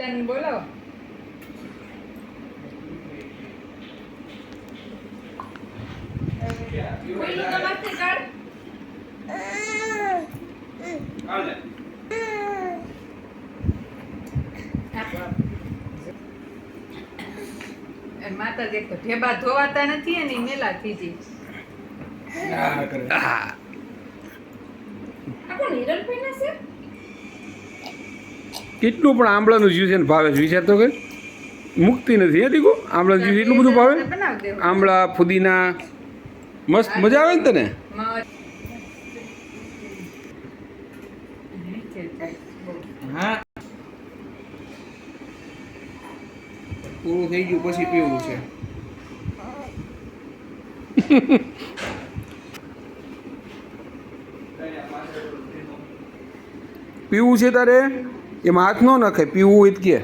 ચન બોલો. માતાજી તો ઢેબા ધોવાતા નથી અને મેલા કરે. આ કોણ હિરલભાઈ ના છે? કેટલું પણ આંબળાનું જ્યુસ એને ભાવે છે. વિચાર તો કે મુક્તિ નથી. હે દીકુ આંબળાનું જ્યુસ એટલું બધું ભાવે? આંબળા ફુદીના મસ્ત મજા આવે ને તને? પૂરું થઈ ગયું પછી પીવું છે. પીવું છે તારે? એમાં હાથ ન નખાય પીવું હોય કે.